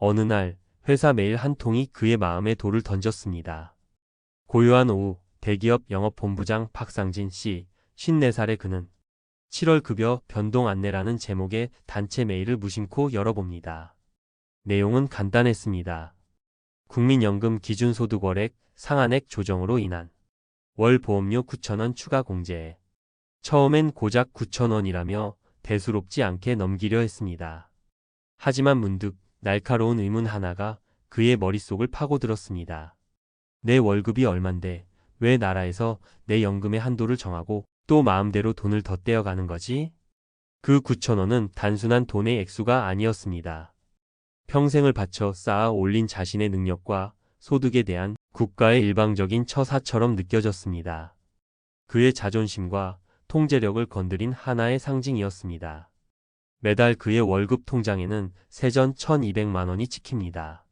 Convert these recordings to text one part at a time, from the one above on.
어느 날 회사 메일 한 통이 그의 마음에 돌을 던졌습니다. 고요한 오후 대기업 영업본부장 박상진 씨 54살의 그는 7월 급여 변동 안내라는 제목의 단체 메일을 무심코 열어봅니다. 내용은 간단했습니다. 국민연금 기준소득월액 상한액 조정으로 인한 월 보험료 9천원 추가 공제. 처음엔 고작 9천원이라며 대수롭지 않게 넘기려 했습니다. 하지만 문득 날카로운 의문 하나가 그의 머릿속을 파고들었습니다. 내 월급이 얼만데 왜 나라에서 내 연금의 한도를 정하고 또 마음대로 돈을 더 떼어가는 거지? 그 9천원은 단순한 돈의 액수가 아니었습니다. 평생을 바쳐 쌓아 올린 자신의 능력과 소득에 대한 국가의 일방적인 처사처럼 느껴졌습니다. 그의 자존심과 통제력을 건드린 하나의 상징이었습니다. 매달 그의 월급 통장에는 세전 1200만 원이 찍힙니다.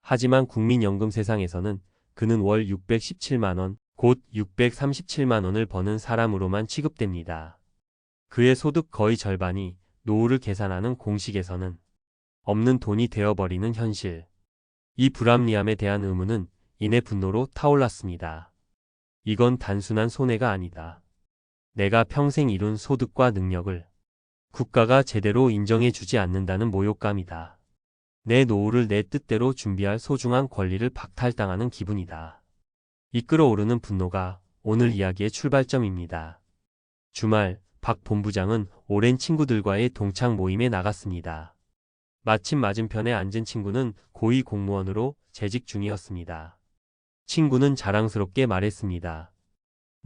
하지만 국민연금 세상에서는 그는 월 617만 원, 곧 637만 원을 버는 사람으로만 취급됩니다. 그의 소득 거의 절반이 노후를 계산하는 공식에서는 없는 돈이 되어버리는 현실. 이 불합리함에 대한 의문은 이내 분노로 타올랐습니다. 이건 단순한 손해가 아니다. 내가 평생 이룬 소득과 능력을 국가가 제대로 인정해주지 않는다는 모욕감이다. 내 노후를 내 뜻대로 준비할 소중한 권리를 박탈당하는 기분이다. 이끌어 오르는 분노가 오늘 이야기의 출발점입니다. 주말 박 본부장은 오랜 친구들과의 동창 모임에 나갔습니다. 마침 맞은편에 앉은 친구는 고위 공무원으로 재직 중이었습니다. 친구는 자랑스럽게 말했습니다.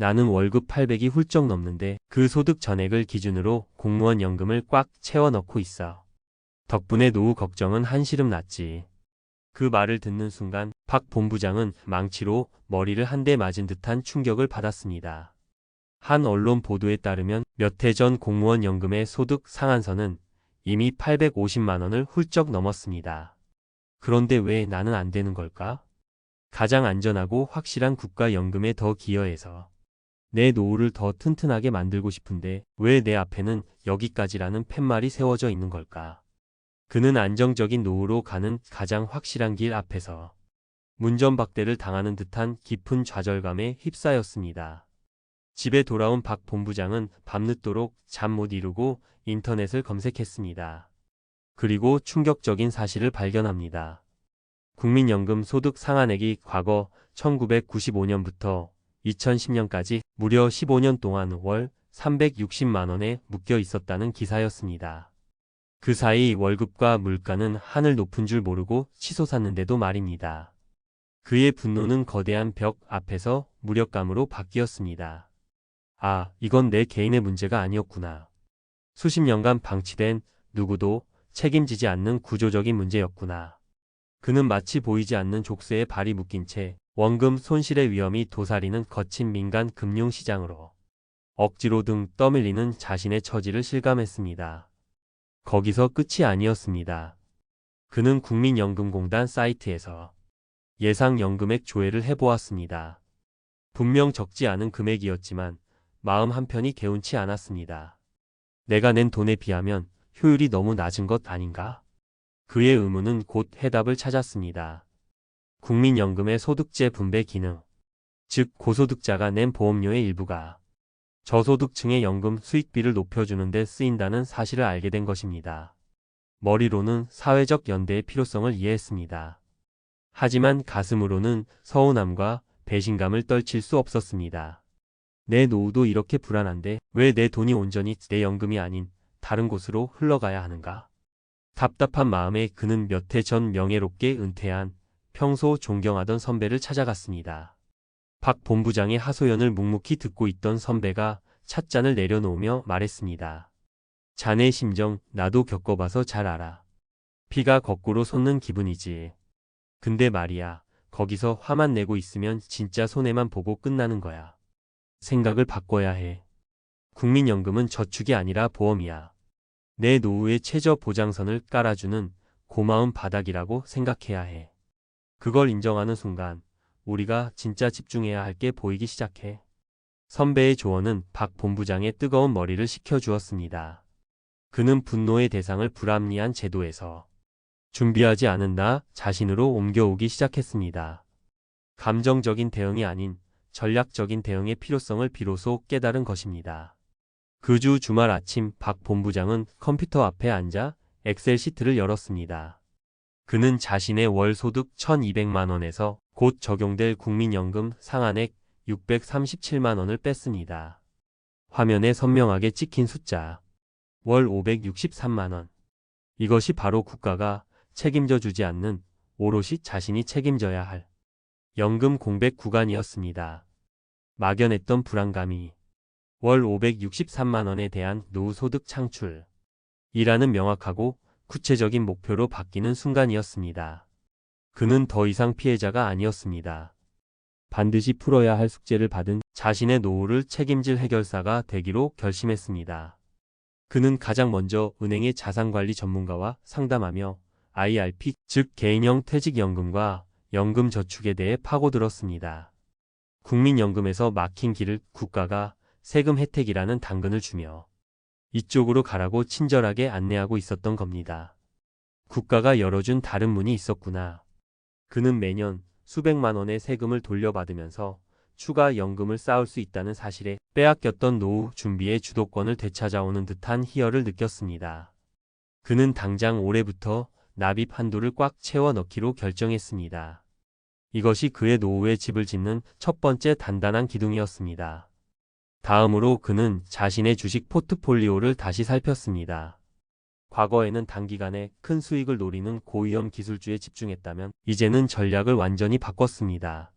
나는 월급 800이 훌쩍 넘는데 그 소득 전액을 기준으로 공무원 연금을 꽉 채워 넣고 있어. 덕분에 노후 걱정은 한시름 났지. 그 말을 듣는 순간 박 본부장은 망치로 머리를 한 대 맞은 듯한 충격을 받았습니다. 한 언론 보도에 따르면 몇 해 전 공무원 연금의 소득 상한선은 이미 850만 원을 훌쩍 넘었습니다. 그런데 왜 나는 안 되는 걸까? 가장 안전하고 확실한 국가연금에 더 기여해서 내 노후를 더 튼튼하게 만들고 싶은데 왜 내 앞에는 여기까지라는 팻말이 세워져 있는 걸까? 그는 안정적인 노후로 가는 가장 확실한 길 앞에서 문전박대를 당하는 듯한 깊은 좌절감에 휩싸였습니다. 집에 돌아온 박 본부장은 밤늦도록 잠 못 이루고 인터넷을 검색했습니다. 그리고 충격적인 사실을 발견합니다. 국민연금 소득 상한액이 과거 1995년부터 2010년까지 무려 15년 동안 월 360만 원에 묶여 있었다는 기사였습니다. 그 사이 월급과 물가는 하늘 높은 줄 모르고 치솟았는데도 말입니다. 그의 분노는 거대한 벽 앞에서 무력감으로 바뀌었습니다. 아, 이건 내 개인의 문제가 아니었구나. 수십 년간 방치된 누구도 책임지지 않는 구조적인 문제였구나. 그는 마치 보이지 않는 족쇄에 발이 묶인 채 원금 손실의 위험이 도사리는 거친 민간 금융시장으로 억지로 등 떠밀리는 자신의 처지를 실감했습니다. 거기서 끝이 아니었습니다. 그는 국민연금공단 사이트에서 예상연금액 조회를 해보았습니다. 분명 적지 않은 금액이었지만 마음 한편이 개운치 않았습니다. 내가 낸 돈에 비하면 효율이 너무 낮은 것 아닌가? 그의 의문은 곧 해답을 찾았습니다. 국민연금의 소득재 분배 기능, 즉 고소득자가 낸 보험료의 일부가 저소득층의 연금 수익비를 높여주는 데 쓰인다는 사실을 알게 된 것입니다. 머리로는 사회적 연대의 필요성을 이해했습니다. 하지만 가슴으로는 서운함과 배신감을 떨칠 수 없었습니다. 내 노후도 이렇게 불안한데 왜 내 돈이 온전히 내 연금이 아닌 다른 곳으로 흘러가야 하는가? 답답한 마음에 그는 몇 해 전 명예롭게 은퇴한 평소 존경하던 선배를 찾아갔습니다. 박 본부장의 하소연을 묵묵히 듣고 있던 선배가 찻잔을 내려놓으며 말했습니다. 자네 심정 나도 겪어봐서 잘 알아. 피가 거꾸로 솟는 기분이지. 근데 말이야, 거기서 화만 내고 있으면 진짜 손해만 보고 끝나는 거야. 생각을 바꿔야 해. 국민연금은 저축이 아니라 보험이야. 내 노후의 최저 보장선을 깔아주는 고마운 바닥이라고 생각해야 해. 그걸 인정하는 순간 우리가 진짜 집중해야 할 게 보이기 시작해. 선배의 조언은 박 본부장의 뜨거운 머리를 식혀주었습니다. 그는 분노의 대상을 불합리한 제도에서 준비하지 않은 나 자신으로 옮겨오기 시작했습니다. 감정적인 대응이 아닌 전략적인 대응의 필요성을 비로소 깨달은 것입니다. 그 주 주말 아침 박 본부장은 컴퓨터 앞에 앉아 엑셀 시트를 열었습니다. 그는 자신의 월 소득 1200만 원에서 곧 적용될 국민연금 상한액 637만 원을 뺐습니다. 화면에 선명하게 찍힌 숫자. 월 563만 원. 이것이 바로 국가가 책임져 주지 않는 오롯이 자신이 책임져야 할 연금 공백 구간이었습니다. 막연했던 불안감이 월 563만 원에 대한 노후 소득 창출. 이라는 명확하고 구체적인 목표로 바뀌는 순간이었습니다. 그는 더 이상 피해자가 아니었습니다. 반드시 풀어야 할 숙제를 받은 자신의 노후를 책임질 해결사가 되기로 결심했습니다. 그는 가장 먼저 은행의 자산관리 전문가와 상담하며 IRP, 즉 개인형 퇴직연금과 연금저축에 대해 파고들었습니다. 국민연금에서 막힌 길을 국가가 세금 혜택이라는 당근을 주며 이쪽으로 가라고 친절하게 안내하고 있었던 겁니다. 국가가 열어준 다른 문이 있었구나. 그는 매년 수백만 원의 세금을 돌려받으면서 추가 연금을 쌓을 수 있다는 사실에 빼앗겼던 노후 준비의 주도권을 되찾아오는 듯한 희열을 느꼈습니다. 그는 당장 올해부터 납입 한도를 꽉 채워 넣기로 결정했습니다. 이것이 그의 노후에 집을 짓는 첫 번째 단단한 기둥이었습니다. 다음으로 그는 자신의 주식 포트폴리오를 다시 살폈습니다. 과거에는 단기간에 큰 수익을 노리는 고위험 기술주에 집중했다면 이제는 전략을 완전히 바꿨습니다.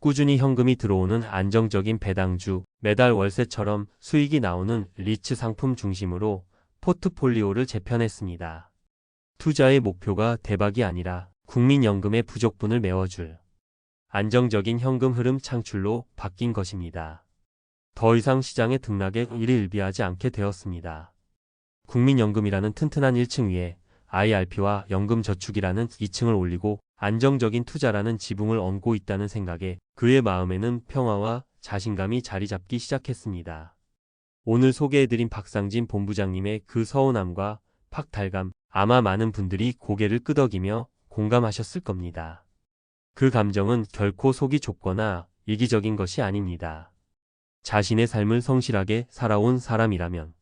꾸준히 현금이 들어오는 안정적인 배당주, 매달 월세처럼 수익이 나오는 리츠 상품 중심으로 포트폴리오를 재편했습니다. 투자의 목표가 대박이 아니라 국민연금의 부족분을 메워줄 안정적인 현금 흐름 창출로 바뀐 것입니다. 더 이상 시장의 등락에 일일비하지 않게 되었습니다. 국민연금이라는 튼튼한 1층 위에 IRP와 연금저축이라는 2층을 올리고 안정적인 투자라는 지붕을 얹고 있다는 생각에 그의 마음에는 평화와 자신감이 자리 잡기 시작했습니다. 오늘 소개해드린 박상진 본부장님의 그 서운함과 박탈감, 아마 많은 분들이 고개를 끄덕이며 공감하셨을 겁니다. 그 감정은 결코 속이 좁거나 이기적인 것이 아닙니다. 자신의 삶을 성실하게 살아온 사람이라면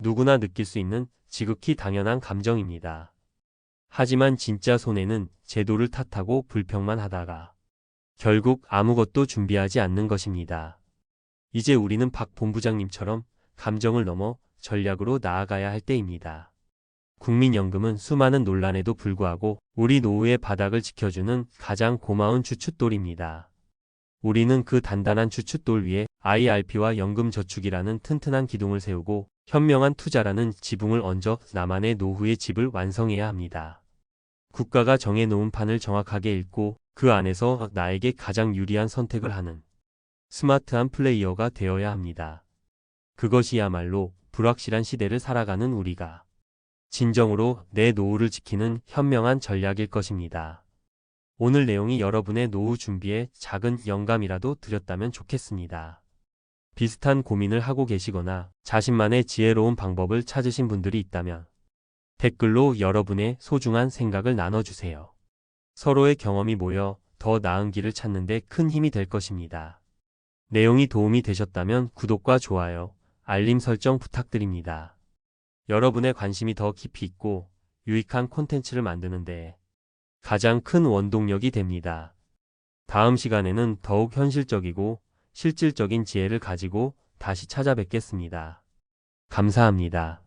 누구나 느낄 수 있는 지극히 당연한 감정입니다. 하지만 진짜 손해는 제도를 탓하고 불평만 하다가 결국 아무것도 준비하지 않는 것입니다. 이제 우리는 박 본부장님처럼 감정을 넘어 전략으로 나아가야 할 때입니다. 국민연금은 수많은 논란에도 불구하고 우리 노후의 바닥을 지켜주는 가장 고마운 주춧돌입니다. 우리는 그 단단한 주춧돌 위에 IRP와 연금저축이라는 튼튼한 기둥을 세우고 현명한 투자라는 지붕을 얹어 나만의 노후의 집을 완성해야 합니다. 국가가 정해놓은 판을 정확하게 읽고 그 안에서 나에게 가장 유리한 선택을 하는 스마트한 플레이어가 되어야 합니다. 그것이야말로 불확실한 시대를 살아가는 우리가 진정으로 내 노후를 지키는 현명한 전략일 것입니다. 오늘 내용이 여러분의 노후 준비에 작은 영감이라도 드렸다면 좋겠습니다. 비슷한 고민을 하고 계시거나 자신만의 지혜로운 방법을 찾으신 분들이 있다면 댓글로 여러분의 소중한 생각을 나눠주세요. 서로의 경험이 모여 더 나은 길을 찾는 데 큰 힘이 될 것입니다. 내용이 도움이 되셨다면 구독과 좋아요, 알림 설정 부탁드립니다. 여러분의 관심이 더 깊이 있고 유익한 콘텐츠를 만드는데 가장 큰 원동력이 됩니다. 다음 시간에는 더욱 현실적이고 실질적인 지혜를 가지고 다시 찾아뵙겠습니다. 감사합니다.